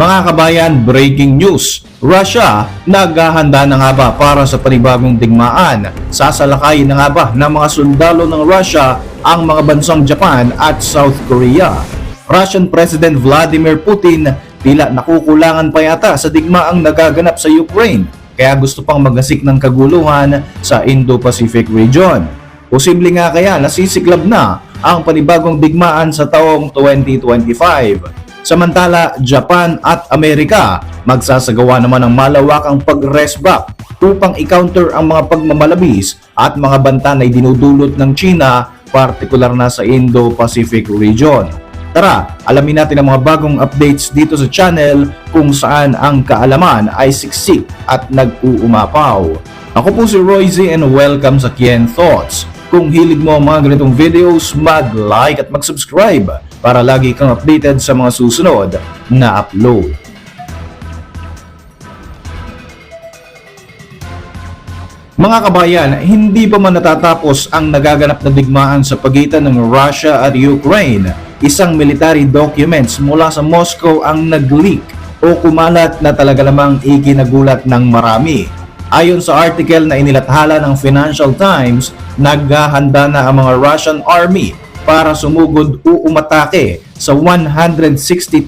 Mga kabayan, breaking news. Russia, naghahanda na nga ba para sa panibagong digmaan? Sasalakay na nga ba ng mga sundalo ng Russia ang mga bansang Japan at South Korea? Russian President Vladimir Putin tila nakukulangan pa yata sa digmaang nagaganap sa Ukraine kaya gusto pang magasik ng kaguluhan sa Indo-Pacific region. Posible nga kaya nasisiklab na ang panibagong digmaan sa taong 2025. Samantala, Japan at Amerika magsasagawa naman ng malawakang pag-rest back upang i-counter ang mga pagmamalabis at mga banta na dinudulot ng China, partikular na sa Indo-Pacific region. Tara, alamin natin ang mga bagong updates dito sa channel kung saan ang kaalaman ay siksik at nag-uumapaw. Ako po si Roy Z and welcome sa Kien Thoughts. Kung hilig mo ang mga ganitong videos, mag-like at mag-subscribe para lagi kang updated sa mga susunod na upload. Mga kabayan, hindi pa man natatapos ang nagaganap na digmaan sa pagitan ng Russia at Ukraine. Isang military documents mula sa Moscow ang nag-leak o kumalat na talaga namang ikinagulat ng marami. Ayon sa article na inilathala ng Financial Times, naghahanda na ang mga Russian army para sumugod o umatake sa 160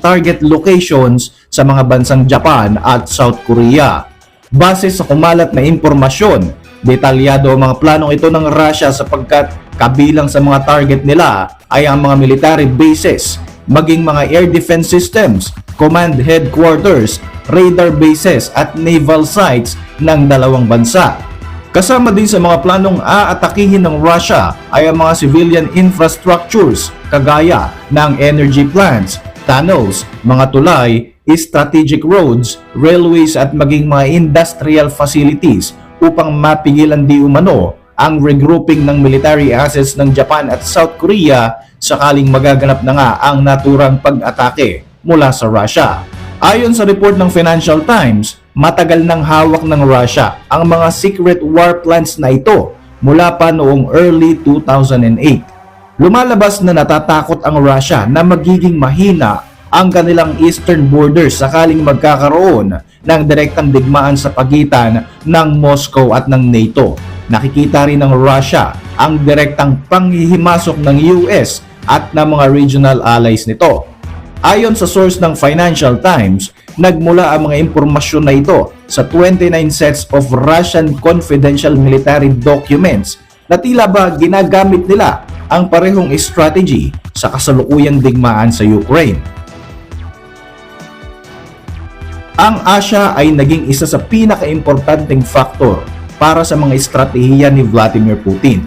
target locations sa mga bansang Japan at South Korea. Base sa kumalat na impormasyon, detalyado ang mga planong ito ng Russia sapagkat kabilang sa mga target nila ay ang mga military bases, maging mga air defense systems, command headquarters, radar bases at naval sites ng dalawang bansa. Kasama din sa mga planong aatakihin ng Russia ay ang mga civilian infrastructures kagaya ng energy plants, tunnels, mga tulay, strategic roads, railways at maging mga industrial facilities upang mapigilan di umano ang regrouping ng military assets ng Japan at South Korea sakaling magaganap na nga ang naturang pag-atake mula sa Russia. Ayon sa report ng Financial Times, matagal nang hawak ng Russia ang mga secret war plans na ito mula pa noong early 2008. Lumalabas na natatakot ang Russia na magiging mahina ang kanilang eastern borders sakaling magkakaroon ng direktang digmaan sa pagitan ng Moscow at ng NATO. Nakikita rin ng Russia ang direktang panghihimasok ng US at ng mga regional allies nito. Ayon sa source ng Financial Times, nagmula ang mga impormasyon na ito sa 29 sets of Russian confidential military documents na tila ba ginagamit nila ang parehong strategy sa kasalukuyang digmaan sa Ukraine. Ang Asya ay naging isa sa pinakaimportanteng faktor para sa mga estratehiya ni Vladimir Putin.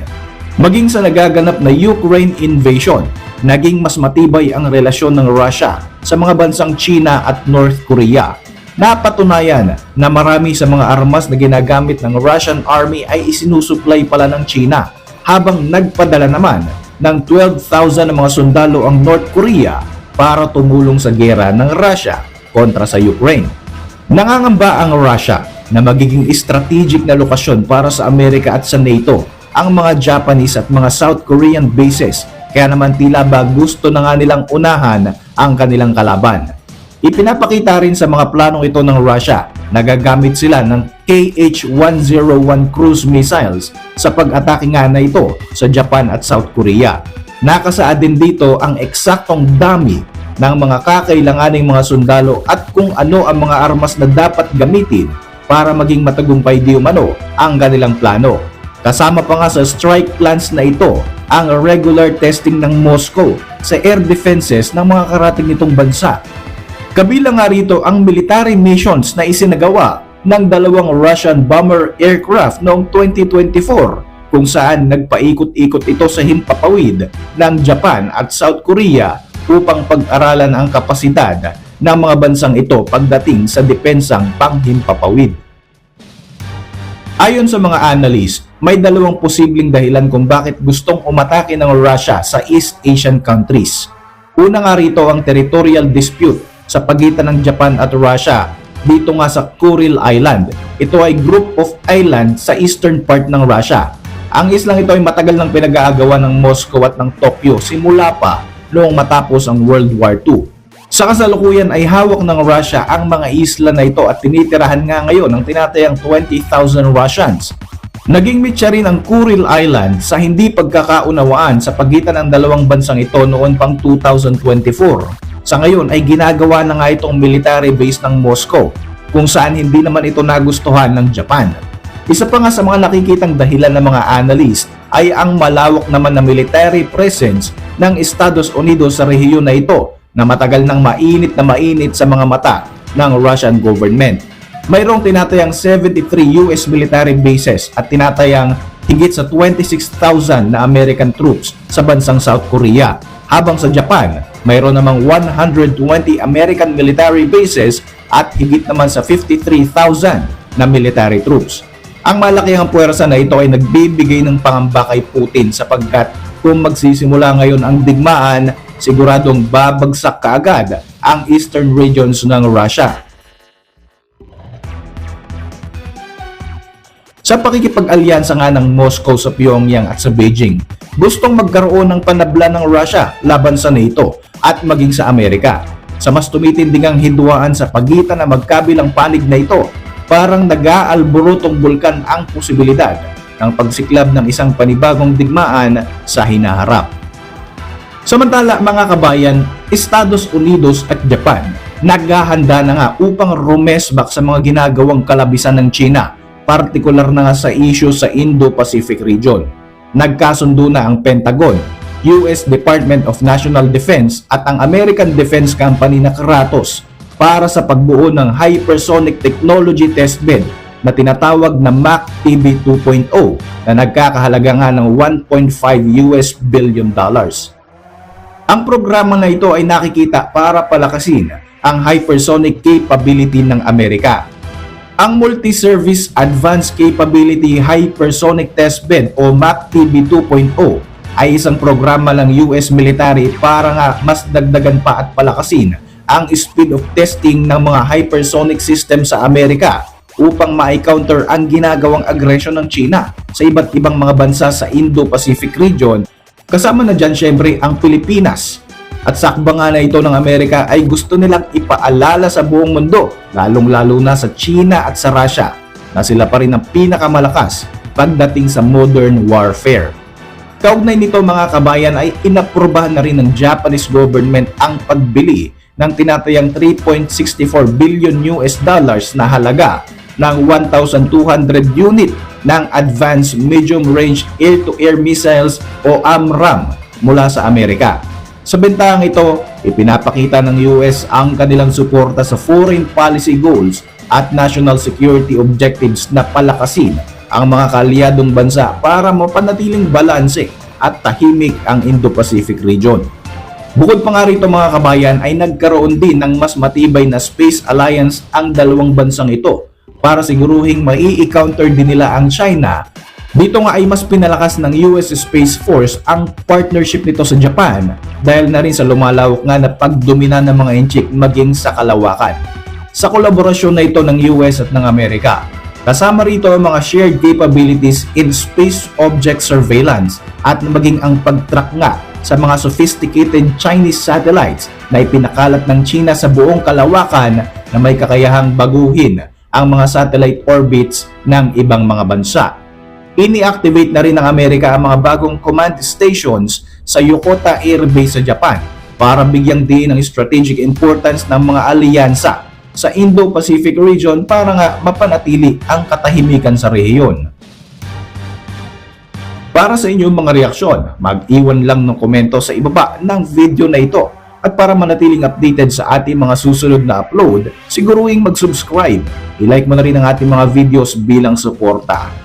Maging sa nagaganap na Ukraine invasion, naging mas matibay ang relasyon ng Russia sa mga bansang China at North Korea. Napatunayan na marami sa mga armas na ginagamit ng Russian Army ay isinusupply pala ng China habang nagpadala naman ng 12,000 na mga sundalo ang North Korea para tumulong sa gera ng Russia kontra sa Ukraine. Nangangamba ang Russia na magiging strategic na lokasyon para sa Amerika at sa NATO ang mga Japanese at mga South Korean bases kaya naman tila ba gusto na nga nilang unahan ang kanilang kalaban. Ipinapakita rin sa mga planong ito ng Russia na gagamit sila ng KH-101 cruise missiles sa pag-atake nga na ito sa Japan at South Korea. Nakasaad din dito ang eksaktong dami ng mga kakailanganing mga sundalo at kung ano ang mga armas na dapat gamitin para maging matagumpay di umano ang kanilang plano. Kasama pa nga sa strike plans na ito ang regular testing ng Moscow sa air defenses ng mga karating nitong bansa. Kabilang nga rito ang military missions na isinagawa ng dalawang Russian bomber aircraft noong 2024 kung saan nagpaikot-ikot ito sa himpapawid ng Japan at South Korea upang pag-aralan ang kapasidad ng mga bansang ito pagdating sa depensang panghimpapawid. Ayon sa mga analyst, may dalawang posibleng dahilan kung bakit gustong umatake ng Russia sa East Asian countries. Una nga rito ang territorial dispute sa pagitan ng Japan at Russia dito nga sa Kuril Island. Ito ay group of island sa eastern part ng Russia. Ang islang ito ay matagal nang pinag-aagawan ng Moscow at ng Tokyo simula pa noong matapos ang World War II. Sa kasalukuyan ay hawak ng Russia ang mga isla na ito at tinitirahan nga ngayon ng tinatayang 20,000 Russians. Naging mitya rin ang Kuril Island sa hindi pagkakaunawaan sa pagitan ng dalawang bansang ito noon pang 2024. Sa ngayon ay ginagawa na nga itong military base ng Moscow kung saan hindi naman ito nagustuhan ng Japan. Isa pa nga sa mga nakikitang dahilan ng mga analyst ay ang malawak naman na military presence ng Estados Unidos sa rehiyon na ito na matagal nang mainit na mainit sa mga mata ng Russian government. Mayroong tinatayang 73 US military bases at tinatayang higit sa 26,000 na American troops sa bansang South Korea. Habang sa Japan, mayroon namang 120 American military bases at higit naman sa 53,000 na military troops. Ang malakihang puwersa na ito ay nagbibigay ng pangamba kay Putin sapagkat kung magsisimula ngayon ang digmaan, siguradong babagsak kaagad ang eastern regions ng Russia. Sa pakikipag-alyansa nga ng Moscow sa Pyongyang at sa Beijing, gustong magkaroon ng panabla ng Russia laban sa NATO at maging sa Amerika. Sa mas tumitindingang hidwaan sa pagitan ng magkabilang panig na ito, parang nag-aalborotong bulkan ang posibilidad ng pagsiklab ng isang panibagong digmaan sa hinaharap. Samantala mga kabayan, Estados Unidos at Japan naghahanda na nga upang rumesbak sa mga ginagawang kalabisan ng China, partikular na nga sa issue sa Indo-Pacific region. Nagkasundo na ang Pentagon, US Department of National Defense at ang American Defense Company na Kratos para sa pagbuo ng Hypersonic Technology Testbed na tinatawag na Mach TB 2.0 na nagkakahalaga nga ng 1.5 US billion dollars. Ang programa na ito ay nakikita para palakasin ang hypersonic capability ng Amerika. Ang Multi-Service Advanced Capability Hypersonic Testbed o MACTB 2.0 ay isang programa ng US military para nga mas dagdagan pa at palakasin ang speed of testing ng mga hypersonic system sa Amerika upang ma-counter ang ginagawang aggression ng China sa iba't ibang mga bansa sa Indo-Pacific region Kasama na dyan syempre ang Pilipinas. At sakba nga na ito ng Amerika ay gusto nilang ipaalala sa buong mundo, lalong-lalo na sa China at sa Russia, na sila pa rin ang pinakamalakas pagdating sa modern warfare. Kaugnay nito mga kabayan ay inaprubahan na rin ng Japanese government ang pagbili ng tinatayang 3.64 billion US dollars na halaga ng 1,200 unit ng Advanced Medium Range Air-to-Air Missiles o AMRAAM mula sa Amerika. Sa bentahang ito, ipinapakita ng US ang kanilang suporta sa foreign policy goals at national security objectives na palakasin ang mga kaalyadong bansa para mapanatiling balanse at tahimik ang Indo-Pacific region. Bukod pa nga rito mga kabayan ay nagkaroon din ng mas matibay na space alliance ang dalawang bansang ito para siguruhing mai-counter din nila ang China. Dito nga ay mas pinalakas ng US Space Force ang partnership nito sa Japan dahil na rin sa lumalawak nga na pagdomina ng mga inchik maging sa kalawakan. Sa kolaborasyon na ito ng US at ng Amerika, kasama rito ang mga shared capabilities in space object surveillance at maging ang pag-track nga sa mga sophisticated Chinese satellites na ipinakalat ng China sa buong kalawakan na may kakayahang baguhin ang mga satellite orbits ng ibang mga bansa. Ini-activate na rin ng Amerika ang mga bagong command stations sa Yokota Air Base sa Japan para bigyang diin ng strategic importance ng mga alyansa sa Indo-Pacific region para nga mapanatili ang katahimikan sa rehiyon. Para sa inyong mga reaksyon, mag-iwan lang ng komento sa ibaba ng video na ito at para manatiling updated sa ating mga susunod na upload, siguruing mag-subscribe. I-like mo na rin ang ating mga videos bilang suporta.